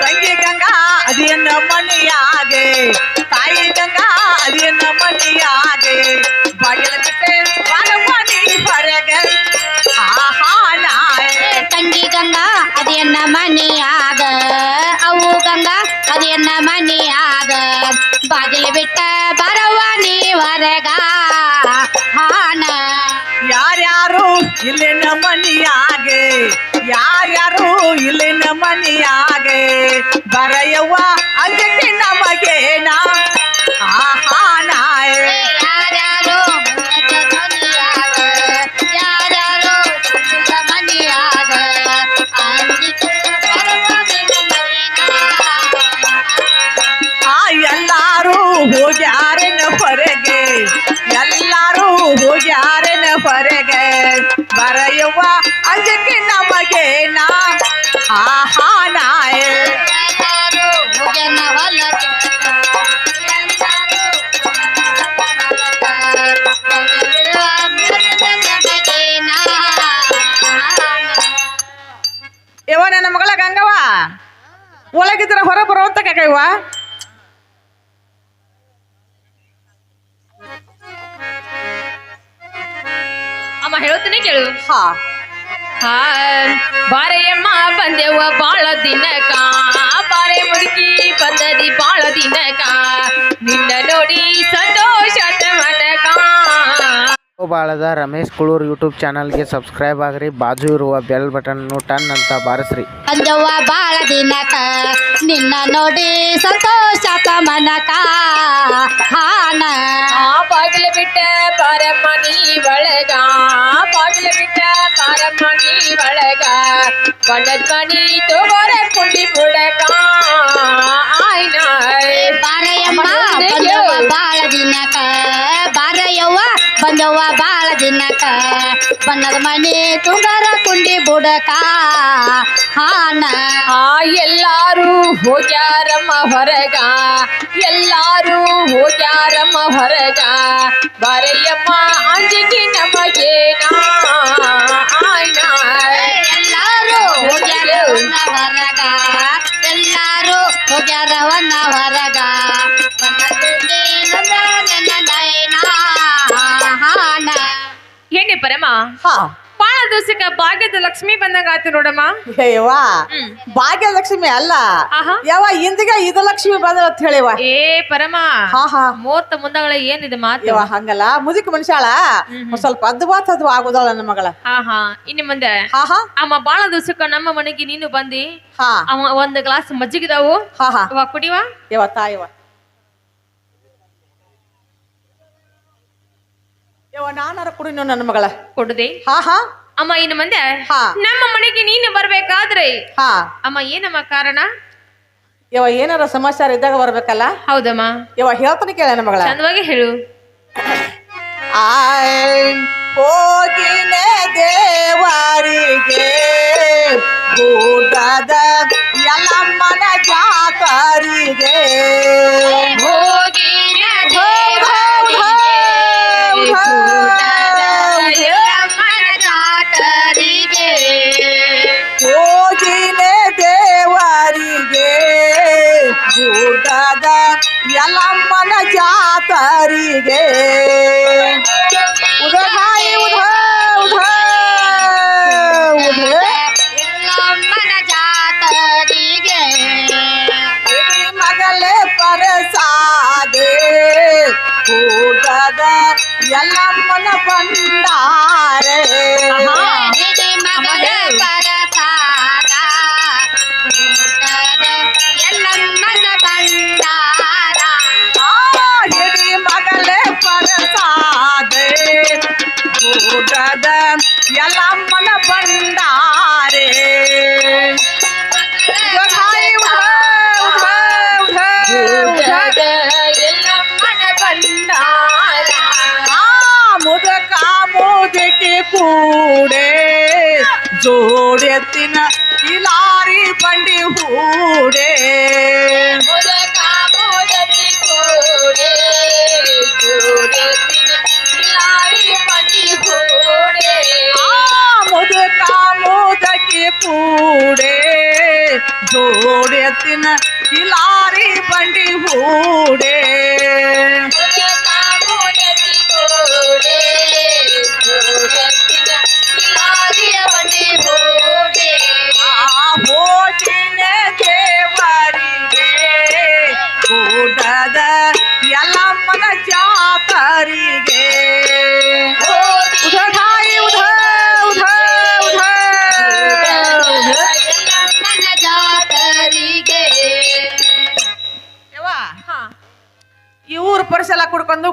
ತಂಗಿ ಗಂಗಾ ಅದೇನ ಮಣಿಯಾಗೆ ತಾಯಿ ಗಂಗಾ ಅದೇನ ಮಣಿಯಾಗೆ ಬಾಗಿಲ ಬಿಟ್ಟೆ ಬಾರವ್ವ ನೀ ಹೊರಗೆ ಆಹಾ ನಾಯೇ ತಂಗಿ ಗಂಗಾ ಅದೇನ ಮನಿಯಾಗ ಅವು ಗಂಗಾ ಅದೇನ ಮನಿಯಾಗ ಬಾಗಿಲು ಬಿಟ್ಟ ಬರವ್ವ ನೀ ಹೊರಗ ಹಾನ ಯಾರ್ಯಾರು ಇಲ್ಲಿನ ಮನಿಯಾಗೆ? ಯಾರ್ಯಾರು ಇಲ್ಲಿನ ಮನಿಯಾಗೆ? ಬರೆಯವ್ವ ನಮಗೆ ನಮಗೇನ? ಇವ ನನ್ನ ಮಗಳ ಗಂಗವ ಒಳಗಿದ್ರ ಹೊರ ಬರುವಂತ ಕೈವ ಅಮ್ಮ ಹೇಳ್ತೀನಿ ಕೇಳು. ಹಾ. ಬಾರೆಯಮ್ಮ ಬಂದೆವ ಬಾಳ ದಿನಕ ಬಾಳದ ರಮೇಶ್ ಕುಳೂರ್ ಯೂಟ್ಯೂಬ್ ಚಾನಲ್ಗೆ ಸಬ್ಸ್ಕ್ರೈಬ್ ಆಗ್ರಿ. ಬಾಜು ಇರುವ ಬೆಲ್ ಬಟನ್ ಟನ್ ಅಂತ ಬಾರಿಸ್ರಿ. ಅಂದವ್ವ ಬಾಳ ದಿನಕ ನಿನ್ನ ನೋಡಿ ಸಂತೋಷ ಮನಕ ಹಾನ ಬಾಗಿಲ ಬಿಟ್ಟ ಬಾರಮ್ಮ ನೀ ಒಳಗ. ಬಾಗಿಲ ಬಿಟ್ಟ ಬಾರಮ್ಮ ನೀ ಒಳಗ. ಬಣ್ಣದ ಮಣಿ ತಗೋರ ಕುಂಡಿ ಬುಡಕ ಬಂದವ್ವ ಬಾಳ ದಿನಕ ಬಣ್ಣದ ಮನೆ ತುಂಗರ ಕುಂಡಿ ಬುಡಕ. ಹಾನ ಆ ಎಲ್ಲಾರು ಹೋಗ್ಯಾರಮ್ಮ ಹೊರಗ ಎಲ್ಲಾರು ಹೋಗ್ಯಾರಮ್ಮ ಹೊರಗ. ಬರೆಯಮ್ಮ ಅಂಜಿಗೆ ನಮಗೇನ? ಆಯ್ನಾಯ್ ಎಲ್ಲಾರು ಹೋಗ್ಯಾರವನ್ನ ಹೊರಗ ಎಲ್ಲಾರು ಹೋಗ್ಯಾರವನ್ನ ಹೊರಗ. ಬಣ್ಣದಲ್ಲಿ ನನ್ನ ನಯನ? ಏನೇ ಪರಮ? ಹಾ. ಬಾಳ ದಿವಸಕ್ಕ ಭಾಗ್ಯದ ಲಕ್ಷ್ಮಿ ಬಂದಂಗ ಆತು ನೋಡಮ್ಮ. ಹೇಯವ್ವ ಹ್ಮ್. ಭಾಗ್ಯಲಕ್ಷ್ಮಿ ಅಲ್ಲ. ಆಹಾ. ಯಾವ ಇಂದಿಗೆ ಇದು ಲಕ್ಷ್ಮಿ ಬಂದ್ರ ಅಂತ ಹೇಳಿವ ಏ ಪರಮ ಹಾ ಹಾ. ಮೂವತ್ತ ಮುಂದಗಳ ಏನಿದೆ ಮಾತು? ಯವ್ವ ಹಂಗಲ್ಲ. ಮುದುಕ ಮನುಷ್ಯಾಳ ಒಂದ್ ಸ್ವಲ್ಪ ಅದ್ದು ಬಾತ್ ಅದು ಆಗುದಳ ನನ್ನ ಮಗಳ. ಹಾ ಹಾ ಇನ್ನು ಮುಂದೆ ಹಾ ಹಾ. ಅಮ್ಮ ಬಾಳ ದಿವಸಕ್ಕ ನಮ್ಮ ಮನೆಗೆ ನೀನು ಬಂದಿ. ಹಾ. ಅವ ಒಂದ್ ಗ್ಲಾಸ್ ಮಜ್ಜಿಗಿದಾವು. ಹಾ ಹಾ. ಅವ ಕುಡಿವಾ ಯವ್ವ ತಾಯವ್ವ. ಯವ್ವ ನಾನಾರ ಕೊಡಿ ನನ್ನ ಮಗಳ. ಕೊಡದೆ? ಹಾ ಹಾ. ಅಮ್ಮ ಇನ್ನು ಮುಂದೆ ಹಾ. ನಮ್ಮ ಮನೆಗೆ ನೀನು ಬರ್ಬೇಕಾದ್ರೆ. ಹಾ. ಅಮ್ಮ ಏನಮ್ಮ ಕಾರಣ? ಯವ ಏನಾರ ಸಮಾಚಾರ ಇದ್ದಾಗ ಬರ್ಬೇಕಲ್ಲ? ಹೌದಮ್ಮ. ಯವ ಹೇಳ್ತಾನೆ ಕೇಳ ನನ್ನ ಮಗಳ. ಚಂದವಾಗಿ ಹೇಳು. ಆಯ್ ಹೋಗಿನೆ ದೇವಾರಿಗೆ ಜಾತರಿಗೆ ಜಾತರಿಗೆ ಉಧ ಹಾಯಿ ಉಧ ಉಧ ಉಧ ಎಲ್ಲಮ್ಮನ ಜಾತರಿಗೆ ಮಗಲೇ ಪರಸಾದೆ. ಕೂಟದ ಎಲ್ಲಮ್ಮನ ಬಂಡಾರೆ ಪರಸಾದ ಊಟದ ಎಲ್ಲಮ್ಮನ ಭಂಡಾರ. ಯಲ್ಲಮ್ಮನ ಭಂಡಾರ. ಆ ಮುದಕ ಮುದಕಿ ಕೂಡೆ ಜೋಡೆತ್ತಿನ ಕೂಡೆ ಜೋಡೆತ್ತಿನ ಇಲಾರಿ ಬಂಡಿ ಹೂಡೆ.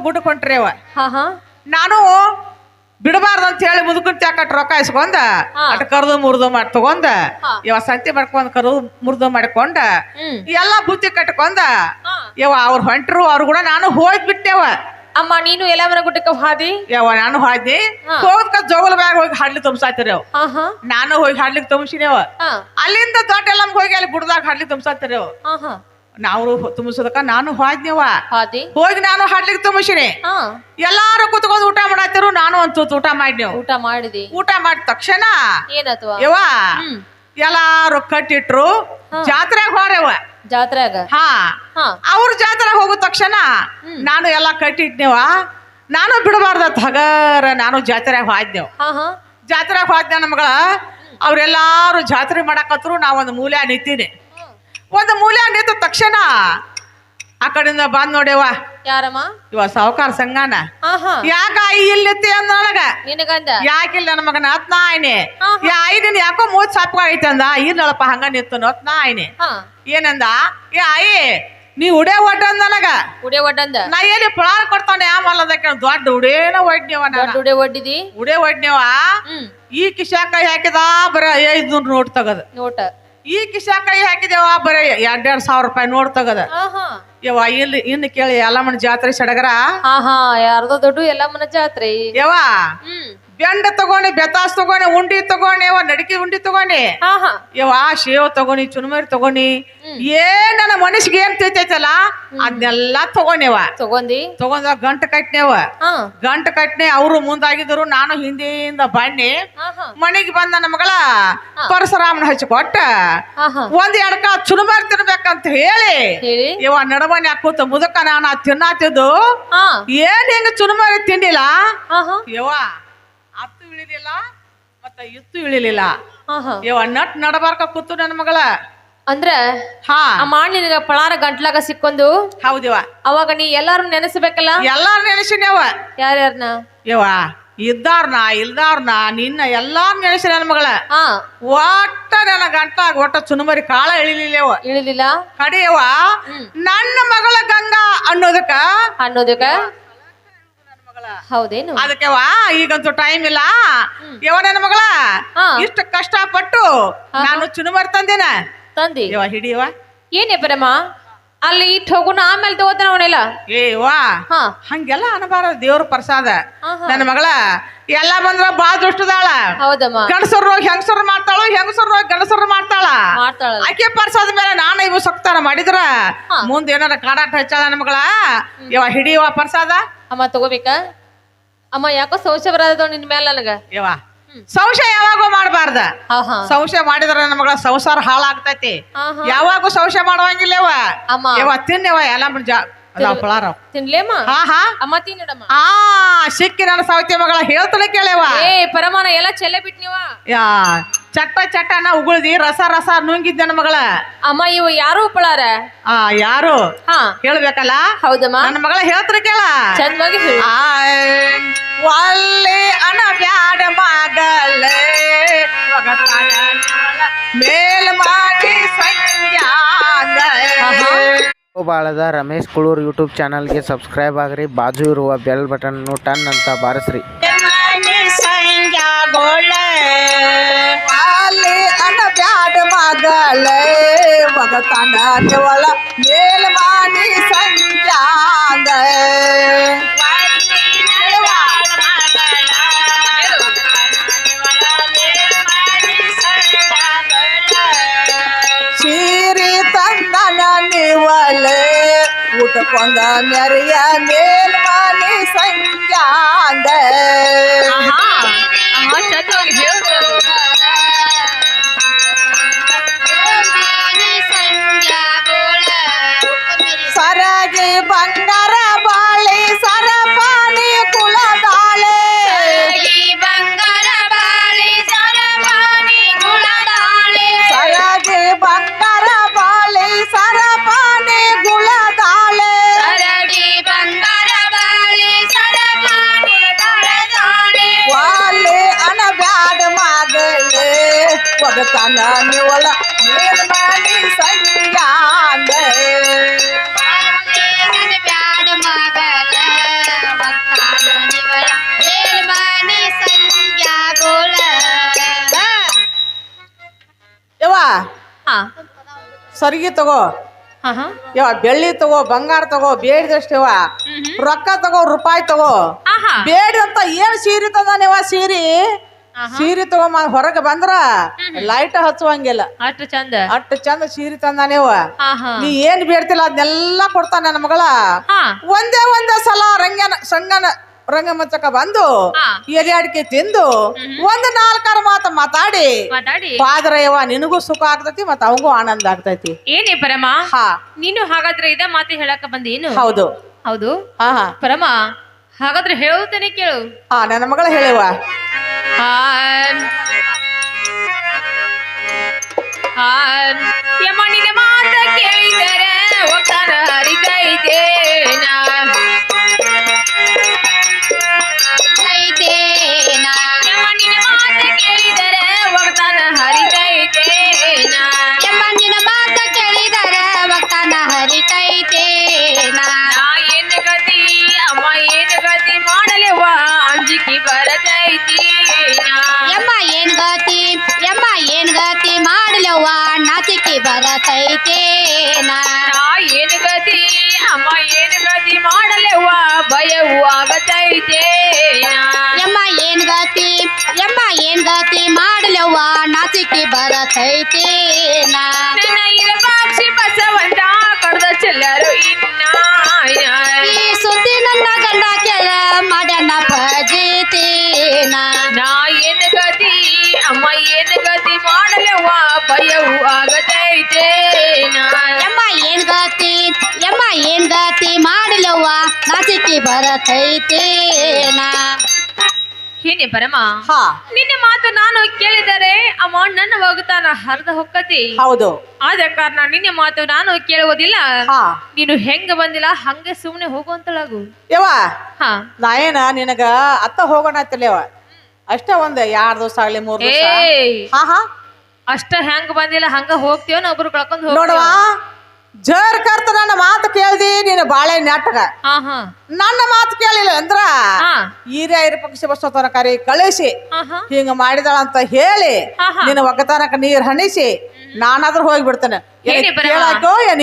ಕುಡ್ಕೊಂಡು ಗುಡ್ ಕೊಂಟ್ರಿ ಅವ. ಹಾ ಹಾ. ನಾನು ಬಿಡಬಾರ್ದು ಅಂತ ಹೇಳಿ ಮುದುಕನ್ ಕಟ್ ರೊಕ್ಕ ಇಸ್ಕೊಂಡ. ಅಟ್ ಕರ್ದು ಮುರ್ದು ಮಾಡಿ ತಗೊಂಡ. ಇವ ಸಂತಿ ಮಾಡ್ಕೊಂಡ್ ಕರು ಮುರ್ದು ಮಾಡ್ಕೊಂಡ ಎಲ್ಲಾ ಬುತ್ತಿ ಕಟ್ಕೊಂಡ ಇವ ಅವ್ರ ಹೊಂಟ್ರು ಅವ್ರು ಕೂಡ ನಾನು ಹೋಗ್ಬಿಟ್ಟೆವ. ಅಮ್ಮ ನೀನು ಎಲ್ಲ ಮರ ಗುಡ್ಡಕ್ಕೆ ಹಾದಿ? ಯಾವ ನಾನು ಹಾದಿ. ಹೋಗ್ಕ ಜೋಗಲ್ ಬ್ಯಾಗ್ ಹೋಗಿ ಹಾಡ್ಲಿ ತುಂಬ್ಸಾತಿರಿ ಅವ್. ನಾನು ಹೋಗಿ ಹಾಡ್ಲಿಕ್ಕೆ ತುಂಬಿಸಿನೇವ ಅಲ್ಲಿಂದ ದೊಡ್ಡ ಎಲ್ಲ ಹೋಗಿ ಅಲ್ಲಿ ಗುಡ್ದಾಗ ಹಾಡ್ಲಿ ತುಂಬ್ಸಾತಿರಿ ಅವ್. ನಾವು ತುಂಬಿಸೋದಕ್ಕ ನಾನು ಹೋದ್ನಿವ ಹಾದಿ? ಹೋಗಿ ನಾನು ಹಾಡ್ಲಿಕ್ಕೆ ತುಂಬಿಸಿನಿ. ಹಾ. ಎಲ್ಲಾರು ಕುತ್ಕೊಂಡು ಊಟ ಮಾಡತ್ತಿರು ನಾನು ಅಂತ ಊಟ ಮಾಡಿದೆವು. ಊಟ ಮಾಡಿದಿ? ಊಟ ಮಾಡಿದ ತಕ್ಷಣ ಏನತ್ವ ಯವ್ವ ಹ್ಮ್. ಎಲ್ಲಾರು ಕಟ್ಟಿಟ್ರು ಜಾತ್ರೆಗೆ ಹೋರೆವ ಜಾತ್ರೆಗ? ಹಾ. ಹಾ. ಅವ್ರ ಜಾತ್ರೆ ಹೋಗೋ ತಕ್ಷಣ ನಾನು ಎಲ್ಲ ಕಟ್ಟಿಟ್ನೇವ ನಾನು ಬಿಡಬಾರ್ದತ್ ಹಗರ ನಾನು ಜಾತ್ರೆಗೆ ಹೋದ್ನೆವ್ ಹಾ ಹಾ. ಜಾತ್ರೆಗೆ ಹೋದ್ನೆ ನಮ್ಗಳ ಅವ್ರೆಲ್ಲಾರು ಜಾತ್ರೆ ಮಾಡಕತ್ರು ನಾವೊಂದು ಒಂದು ಮೂಲೆ ನಿಂತೀನಿ. ಒಂದು ಮೂಲೆ ನಿಂತ ತಕ್ಷಣ. ಆ ಕಡೆಯಿಂದ ಬಂದ್ ನೋಡ್ಯವ ಯಾರಮ್ಮ? ಇವ ಸಾವುಕಾರ ಸಂಘನ ಯಾಕ ಇಲ್ಲಿ ನಿಂತಿ ಅಂದೊಳಗ ನಿನಗಂದ? ಯಾಕಿಲ್ಲ ನನ್ನ ಮಗನ? ಅತ್ನ ನಾ ಆಯ್ನೆ. ಯಾ ಐದಿನ ಯಾಕೋ ಮೂತ್ ಸಾಪ್ಕ ಐತೆ ಅಂದ? ಇಲ್ಲಪ್ಪ ಹಂಗ ನಿತ್ತು ಅತ್ನ ನಾ ಆಯ್ನೆ. ಏನಂದ? ಏ ಆಯಿ ನೀ ಉಡೇ ಒಡ್ಡ ನನಗ ಉಡೆ ಒಡ್ಡಂದ? ನಾ ಏನೇ ಪಳಾರ ಕೊಡ್ತಾನೆ ಆಮಲ್ಲದಕ್ಕೆ ದೊಡ್ಡ ಉಡೇನ ಒಡ್ನೇವ ನಾನು. ಉಡೆ ಒಡ್ಡಿದಿ? ಉಡೇ ಒಡ್ನೇವ ಈ ಕಿಶಾಕ ಹಾಕಿದ ಬರ ಐದ್ನೂರ್ ನೋಟ್ ತಗದ. ನೋಟ. ಈ ಕಿಶಾ ಕೈ ಹಾಕಿದೇವ ಬರ ಎರಡ್ ಸಾವಿರ ರೂಪಾಯಿ ನೋಡ್ ತಗದ. ಯವ್ವ ಇಲ್ಲಿ ಇನ್ನು ಕೇಳಿ ಎಲ್ಲಮ್ಮನ ಜಾತ್ರೆ ಸಡಗರ ಹಾ ಹಾ ಯಾರ್ದೋ ದೊಡ್ಡ ಎಲ್ಲ ಮನ ಜಾತ್ರೆ. ಯವ್ವ? ಹ್ಮ್. ಬೆಂಡ ತಗೊಂಡಿ ಬೆತಾಸ್ ತಗೊಂಡಿ ಉಂಡಿ ತಗೊಂಡಿ ನಡಿಕೆ ಉಂಡಿ ತಗೊಂಡಿ. ಹಾ ಹಾ. ಶೇವ್ ತಗೊಂಡಿ ಚುನುಮರಿ ತಗೊಂಡಿ. ಏನ್ ನನ್ನ ಮನಸ್ಸಿಗೆ ಏನ್ ತಿಳ್ತೈತಲ್ಲ? ಅದನ್ನೆಲ್ಲ ತಗೊಂಡೇವ ತಗೊಂಡಿ? ತಗೊಂಡ ಗಂಟ ಕಟ್ನೇವ ಗಂಟು ಕಟ್ನೆ ಅವರು ಮುಂದಾಗಿದ್ರು ನಾನು ಹಿಂದಿಯಿಂದ ಹಾ ಮನೆಗೆ ಬಂದ ನನ್ನ ಮಗಳ ಪರಶುರಾಮನ ಹಚ್ಚಿ ಕೊಟ್ಟ. ಹಾ ಒಂದ್ ಎಡ್ಕ ಚುನುಮರಿ ತಿನ್ಬೇಕಂತ ಹೇಳಿ. ಇವ ನಡಮನೆ ಹಾಕೂತ ಮುದಕ ನಾನು ತಿನ್ನಾತಿದ್ದು. ಏನ್ ಹಿಂಗ ಚುನಮರಿ ತಿಂಡಿಲ್ಲ ಯವ್ವ ಇಳಿಲಿಲ್ಲ ಮತ್ತೆ ಇತ್ತು ಇಳಿಲಿಲ್ಲ. ಯವ್ವ ನಟ್ ನಡಬಾರ್ಕ ಕೂತು ನನ್ನ ಮಗಳ. ಅಂದ್ರೆ ಹಾ. ಆ ಮಾಡ್ ನಿನಗ ಪಳಾರ ಗಂಟ್ಲಾಗ ಸಿಕ್ಕೊಂಡು ಹೌದಿವ ಅವಾಗ ನೀ ಎಲ್ಲಾರು ನೆನೆಸ್ಬೇಕಲ್ಲ? ಎಲ್ಲಾರು ನೆನೆಸಿನ್ಯವ ಯಾರ್ಯಾರನ? ಯವ್ವ ಇದ್ದಾರ್ನ ಇಲ್ದಾರ್ನ ನಿನ್ನ ಎಲ್ಲಾರು ನೆನೆಸಿ ನನ್ನ ಮಗಳ. ಒಟ್ಟ ನನ್ನ ಗಂಟ್ಲಾಗ ಒಟ್ಟ ಚುನುಮರಿ ಕಾಳ ಇಳಿಲಿಲ್ಲವ ಇಳಿಲಿಲ್ಲ? ಕಡೆಯವ ನನ್ನ ಮಗಳ ಗಂಗಾ ಅನ್ನೋದಕ್ಕ ಅನ್ನೋದಕ್ಕ? ಹೌದೇನು? ಅದಕ್ಕೆವಾ ಈಗಂತೂ ಟೈಮ್ ಇಲ್ಲ. ಯವ ನನ್ನ ಮಗಳ ಇಷ್ಟು ಕಷ್ಟಪಟ್ಟು ನಾನು ಚುನುಮರಿ ತಂದೇನ. ತಂದಿ? ಯವ ಹಿಡಿಯವ ಏನೇ ಪರಮ? ಅಲ್ಲಿ ಇಟ್ಟು ಹೋಗುನ ಆಮೇಲೆ ತಗೋತಾನ ಅವನೆಲ್ಲ? ಏ ವಾ ಹಾ. ಹಂಗೆಲ್ಲ ಅನಬಾರ ದೇವ್ರ ಪ್ರಸಾದ. ನನ್ನ ಮಗಳ ಎಲ್ಲ ಬಂದ್ರ ಬಾ ದುಷ್ಟದಾಳ. ಹೌದಮ್ಮ. ಗಂಡಸರು ಹೋಗಿ ಹೆಂಗಸರು ಮಾಡ್ತಾಳ ಹೆಂಗಸರು ಹೋಗಿ ಗಂಡಸರು ಮಾಡ್ತಾಳ. ಆಕೆ ಪರ್ಸಾದ ಮೇಲೆ ನಾನು ಇವು ಸಕ್ತಾರ ಮಾಡಿದ್ರ ಮುಂದೆ ಏನಾರ ಕಾಡಾಟ ಹಚ್ಚಾಳ ನನ್ನ ಮಗಳ. ಹಿಡಿಯುವ ಪ್ರಸಾದ ಪರ್ಸಾದ. ಅಮ್ಮ ತಗೋಬೇಕಾ? ಅಮ್ಮ ಯಾಕೋ ಸಂಶಯ ಬರೋದ ನಿನ್ ಮೇಲೆ ನನಗ? ಸಂಶಯ ಯಾವಾಗೂ ಮಾಡಬಾರ್ದ? ಹಾ ಹಾ. ಸಂಶಯ ಮಾಡಿದ್ರ ನಮಗ ಸಂಸಾರ ಹಾಳಾಗ್ತೈತಿ. ಯಾವಾಗೂ ಸಂಶಯ ಮಾಡುವಂಗಿಲ್ಲವ ಅಮ್ಮ. ತಿನ್ನವ ಎಲ್ಲ ಪಳಾರ. ತಿನ್ಲೇಮ್ಮ? ಹಾ ಹಾ. ಅಮ್ಮ ತಿನ್ನಡಮ್ಮ. ಆ ಸಿಕ್ಕಿ ನನ್ನ ಸೌತಿ ಮಗಳ ಹೇಳ್ತಾನೆ ಕೇಳವ ಏ ಪರಮಾನ ಎಲ್ಲ ಚೆಲ್ಲೆ ಬಿಟ್ ನೀವ ಯಾ ಚಟ್ಟ ಚಟ್ಟನ ಉಗುಳ್ದಿ ರಸ ರಸ ನುಂಗಿದ್ದೆ ನನ್ನ ಮಗಳ. ಅಮ್ಮ ಇವ ಯಾರು ಉಪ್ಪಳಾರ? ಆ ಯಾರು? ಹಾ. ಹೇಳ್ಬೇಕಲ್ಲ? ಹೌದಮ್ಮ. ನನ್ನ ಮಗಳ ಹೇಳ್ತಾರೆ ಕೇಳ. ಚಂದವಾಗಿ ಹೇಳು. ಆಯ್, ಒಲ್ಲೆ ಅನ ಬ್ಯಾಡ ಮಗಲೇ ಒಗತಾನ ಮೇಲ್ ಮಾಡಿ ಸಂಜಾನ ಬಾಳದ ರಮೇಶ್ ಕುಳೂರ್ ಯೂಟ್ಯೂಬ್ ಚಾನಲ್ಗೆ ಸಬ್ಸ್ಕ್ರೈಬ್ ಆಗ್ರಿ ಬಾಜು ಇರುವ ಬೆಲ್ ಬಟನ್ ಟನ್ ಅಂತ ಬಾರಿಸ್ರಿ. ವಾಲೆ ಮಗಲೇ ಒಗತಾನ ಒಳ ಮೇಲ್ ಮಾಡಿ ಸಂಜಾನ ಸೀರಿ ತಂದನ ನಿವಲೆ ಊಟಕೊಂದ ಮೆರೆಯ ಮೇಲ್ ಮಾಡಿ ಸಂಜಾಂದ ಚಂದವಾಗಿ ಒತ್ತಾನ ನಿವಲ ಯವ್ವ ಸರಿಗೆ ತಗೋ. ಯವ್ವ ಬೆಳ್ಳಿ ತಗೋ ಬಂಗಾರ ತಗೋ ಬೇಡದಷ್ಟೇವ ರೊಕ್ಕ ತಗೋ ರೂಪಾಯಿ ತಗೋ. ಬೇಡ ಅಂತ ಏನ್ ಸೀರೆ ನೀವ ಸೀರೆ. ಸೀರೆ ತಗೊಂಬ ಹೊರಗೆ ಬಂದ್ರ ಲೈಟ್ ಹಚ್ಚುವಂಗಿಲ್ಲ. ಅಷ್ಟು ಚಂದ. ಅಷ್ಟು ಚಂದ ಸೀರೆ ತಂದಾನೇವ. ನೀ ಏನ್ ಬೇಡ್ತಿಲ್ಲ ಅದನ್ನೆಲ್ಲ ಕೊಡ್ತಾನ ನನ್ನ ಮಗಳ. ಒಂದೇ ಒಂದೇ ಸಲ ರಂಗನ ಸಂಗನ ರಂಗಮಂಚಕ ಬಂದು. ಎಲೆ ಅಡಿಕೆ ತಿಂದು ಒಂದ್ ನಾಲ್ಕರ ಮಾತ ಮಾತಾಡಿ. ಮಾತಾಡಿ. ಪಾದ್ರಯವ ನಿನಗೂ ಸುಖ ಆಗ್ತೈತಿ ಮತ್ತ ಅವಂಗೂ ಆನಂದ ಆಗ್ತೈತಿ. ಏನೇ ಪರಮ ಹಾ. ನೀನು ಹಾಗಾದ್ರೆ ಇದ ಮಾತು ಹೇಳಕ ಬಂದೇನು? ಹೌದು. ಹೌದು. ಪರಮ ಹಾಗಾದ್ರೆ ಹೇಳುತ್ತೇನೆ ಕೇಳು. ಹಾ ನನ್ನ ಮಗಳ ಹೇಳಿವ ಆ, ಆ, ಯಮ ನಿನ್ನ ಮಾತ ಕೇಳಿದರೆ ಒಕ್ಕನ ಹರಿತೈತೇನ ಐತೇನ ಎಮ್ಮ ಏನ್ ಗತಿ? ಎಮ್ಮ ಏನ್ ಗತಿ? ಮಾಡ್ಲವ್ವ ನಾಚಿಕೆ ಬರತೈತೇನ ನಾ. ಏನು ಗತಿ? ಅಮ್ಮ ಏನ್ ಗತಿ? ಮಾಡಲವ್ವ ಭಯವು ಆಗತೈತೆ ಎಮ್ಮ ಏನ್ ಗತಿ? ಎಮ್ಮ ಏನ್ ಗತಿ? ಮಾಡ್ಲವ್ವ ನಾಚಿಕೆ ಬರತೈತೇನ ನನ್ನ ಬರತೈತೇನ ಏನೇ ಪರಮ ಹಾ. ನಿನ್ನ ಮಾತು ನಾನು ಕೇಳಿದರೆ ಅಮ್ಮ ನನ್ನ ಒಗತಾನ ಹರಿದ ಹೊಕ್ಕತಿ. ಹೌದು. ಆದ ಕಾರಣ ನಿನ್ನ ಮಾತು ನಾನು ಕೇಳುವುದಿಲ್ಲ. ಹಾ. ನೀನು ಹೆಂಗ ಬಂದಿಲ್ಲ ಹಂಗೆ ಸುಮ್ಮನೆ ಹೋಗುವಂತಳಾಗು ಯವ್ವ ಹಾ. ನಾ ಏನ ನಿನಗ ಅತ್ತ ಹೋಗೋಣ ಅಂತಲೇವ ಅಷ್ಟ ಒಂದ ಎರಡ್ ದಿವಸ ಆಗ್ಲಿ ಮೂರ್ ದಿವಸ? ಏಯ್. ಹಾ ಹಾ. ಅಷ್ಟ ಹೆಂಗ ಬಂದಿಲ್ಲ ಹಂಗ ಹೋಗ್ತೀವ ನಾ ಒಬ್ರು ಕಳ್ಕೊಂಡ್ ಹೋಗ್ತೀವ ನೋಡವಾ. ಜರ್ ಕರ್ತ ನನ್ನ ಮಾತು ಕೇಳ್ದಿ ನೀನ್ ಬಾಳೆ ಹಾ ನನ್ನ ಮಾತು ಕೇಳಿಲ್ಲ ಅಂದ್ರ ಹಿರಿಯರ ಹಿರಿಯ ಹಿರಿ ಪಕ್ಷಿ ಬಸವತನ ಕರಿ ಕಳಿಸಿ ಹಿಂಗ ಮಾಡಿದಳ ಅಂತ ಹೇಳಿ. ನಿನ್ನ ಒಕ್ಕತನಕ ನೀರ್ ಹಣಿಸಿ ನಾನಾದ್ರೂ ಹೋಗ್ಬಿಡ್ತೇನೆ. ಕೇಳಾಕೋ ಏನ್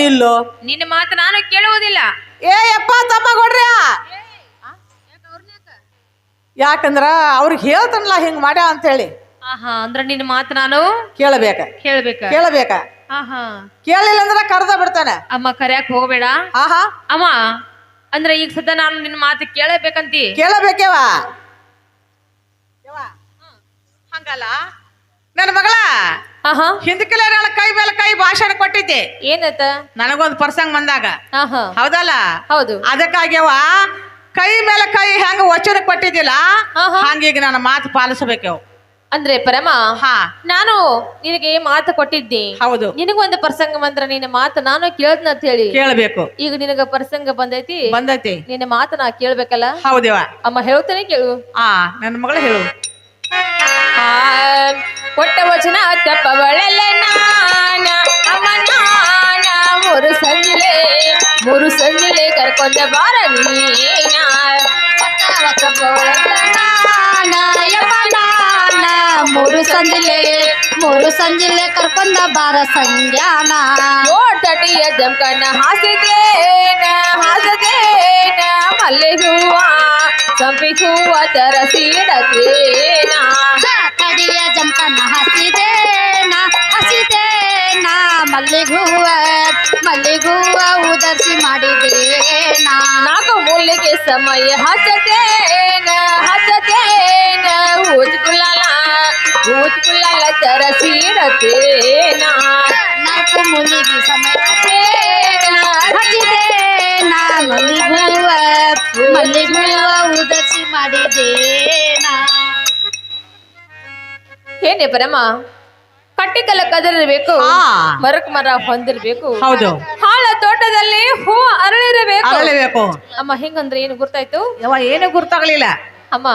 ನಿನ್ನ ಮಾತು ನಾನು ಕೇಳುವುದಿಲ್ಲ. ಏ ಯಪ್ಪ ತಮ್ಮ ಕೊಡ್ರಿ. ಯಾಕಂದ್ರ ಅವ್ರಿಗೆ ಹೇಳ್ತಾನಲ್ಲ ಹಿಂಗ್ ಮಾಡ್ಯ ಅಂತ ಹೇಳಿ ಅಂದ್ರೆ ನಿನ್ನ ಮಾತು ನಾನು ಕೇಳಬೇಕ. ಕೇಳಬೇಕ. ಕೇಳಬೇಕ. ಕೇಳಿಲ್ಲ ಅಂದ್ರೆ ಕರ್ದ ಬಿಡ್ತಾನೆ. ಅಮ್ಮ ಕರ್ಯಾಕ್ ಹೋಗಬೇಡ. ಆಹಾ. ಅಮ್ಮ ಅಂದ್ರೆ ಈಗ ಸದ್ಯ ನಾನು ನಿನ್ನ ಮಾತು ಕೇಳಬೇಕಂತಿ? ಕೇಳಬೇಕೇವ? ಹಂಗಲ್ಲ. ನನ್ನ ಮಗಳ ಹಾ ಹಾ ಹಿಂದಕ್ಕೆಲ್ಲ ನನ್ನ ಕೈ ಮೇಲೆ ಕೈ ಭಾಷಣ ಕೊಟ್ಟಿದ್ದೆ. ಏನತ್ತ ನನಗೊಂದು ಪರ್ಸಂಗ್ ಬಂದಾಗ. ಹಾ ಹಾ ಹೌದಲ್ಲ? ಹೌದು. ಅದಕ್ಕಾಗ್ಯವ ಕೈ ಮೇಲೆ ಕೈ ಹಂಗ ವಚನ ಕೊಟ್ಟಿದ್ದಿಲ್ಲ ಹಾ, ಹಾ. ಹಂಗೀಗ ನನ್ನ ಮಾತು ಪಾಲಿಸಬೇಕವು ಅಂದ್ರೆ ಪರಮ ಹಾ. ನಾನು ನಿನಗೆ ಮಾತು ಕೊಟ್ಟಿದ್ದೆ. ಹೌದು. ನಿನಗೊಂದು ಪ್ರಸಂಗ ಬಂದ್ರ ನಿನ್ನ ಮಾತು ನಾನು ಕೇಳ್ದ್ನ ಅಂತ ಹೇಳಿ. ಕೇಳಬೇಕು. ಈಗ ನಿನಗ ಪ್ರಸಂಗ ಬಂದೈತಿ? ಬಂದೈತಿ. ನಿನ್ನ ಮಾತು ನಾ ಕೇಳ್ಬೇಕಲ್ಲ? ಹೌದೇವ ಅಮ್ಮ ಹೇಳ್ತಾನೆ ಕೇಳು. ಆ ನನ್ನ ಮಗಳು ಹೇಳು. ಕೊಟ್ಟ ವಚನ ತಪ್ಪವಳೆಲ್ಲ ನಾನ ಅಮ್ಮ ನಾನ ಮೂರು ಸಂಜಿಲೆ ಮೂರು ಸಂಜಿಲೆ ಕರ್ಕೊಂಡ ಬಾರ ನೀನ. ನಾನ ಮೂರು ಸಂಜಿಲೆ ಮೂರು ಸಂಜಿಲೆ ಕರ್ಕೊಂಡ ಬಾರ ಸಂಜ್ಞಾನ ತಟಿಯ ಜಂಕನ ಹಾಸಿದೇನ ಹಾಸದೇನ ಮಲ್ಲೆ ಹೂವ ಸಂಪಿ ಹೂವ ತರಸಿಡತೇನ ಕಡಿಯ ಜಂಕನ ಹಸಿದೇನ ಹಸಿದೇನ ಮಲ್ಲಿಗೂವ ಮಲ್ಲಿಗೂವ ಉದರ್ಸಿ ಮಾಡಿದೇನ ನಾಲ್ಕು ಮೂಲಿಗೆ ಸಮಯ ಹಚ್ಚತೇನ ತರಸಿಡತೇನ ನಾಲ್ಕು ಮುಲಿಗಿ ಸಮಯ ಹಚ್ಚಿದೇನ? ಮಲ್ಲಿಗೂವ ಮಲ್ಲಿಗೂವ ಉದರ್ಸಿ ಮಾಡಿದೇನ? ಏನೇ ಪರಮ? ಕಟ್ಟಿಕಲ ಕದರಿರ್ಬೇಕು. ಮರಕ್ ಮರ ಹೊಂದಿರ್ಬೇಕು. ಹೌದು. ಹಾಳ ತೋಟದಲ್ಲಿ ಹೂ ಅರಳಿರಬೇಕು. ಅಮ್ಮ ಹೆಂಗಂದ್ರೆ? ಏನು ಗುರ್ತಾಯ್ತು? ಯಾವ ಏನು ಗುರ್ತಾಗ್ಲಿಲ್ಲ. ಅಮ್ಮ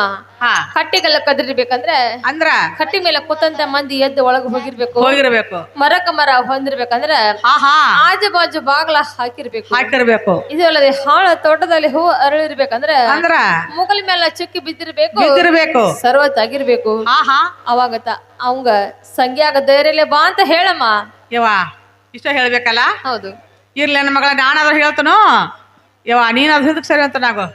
ಹಾ. ಕಟ್ಟಿಗೆಲ್ಲ ಕದಿರ್ಬೇಕಂದ್ರೆ ಅಂದ್ರ? ಕಟ್ಟಿ ಮೇಲೆ ಕೂತಂತ ಮಂದಿ ಎದ್ದು ಒಳಗ್ ಹೋಗಿರ್ಬೇಕು. ಹೋಗಿರ್ಬೇಕು. ಮರಕ ಮರ ಹೊಂದಿರ್ಬೇಕಂದ್ರ ಹಾ ಹಾ ಆಜು ಬಾಜು ಬಾಗ್ಲ ಹಾಕಿರ್ಬೇಕು. ಹಾಕಿರ್ಬೇಕು. ಇದು ಅಲ್ಲದೆ ಹಾಳ ತೋಟದಲ್ಲಿ ಹೂ ಅರಳಿರ್ಬೇಕಂದ್ರ ಅಂದ್ರ? ಮುಗಲ್ ಮೇಲೆ ಚುಕ್ಕಿ ಬಿದ್ದಿರ್ಬೇಕು. ಬಿದ್ದಿರ್ಬೇಕು. ಸರ್ವತ್ತಾಗಿರ್ಬೇಕು ಹಾ ಹಾ ಅವಾಗತ ಅವಂಗ ಸಂಗ್ಯಾಗ ಧೈರ್ಯಲೆ ಬಾ ಅಂತ ಹೇಳಮ್ಮ. ಯವಾ ಇಷ್ಟ ಹೇಳ್ಬೇಕಲ್ಲ? ಹೌದು. ಇರ್ಲಿ ನನ್ನ ಮಗಳ ನಾನಾದ್ರೂ ಹೇಳ್ತನು? ಯವ್ವ ನೀನ್ ಅದ್ ಹಿಂದಕ್ ಸರಿ ಅಂತ ನಾಗು.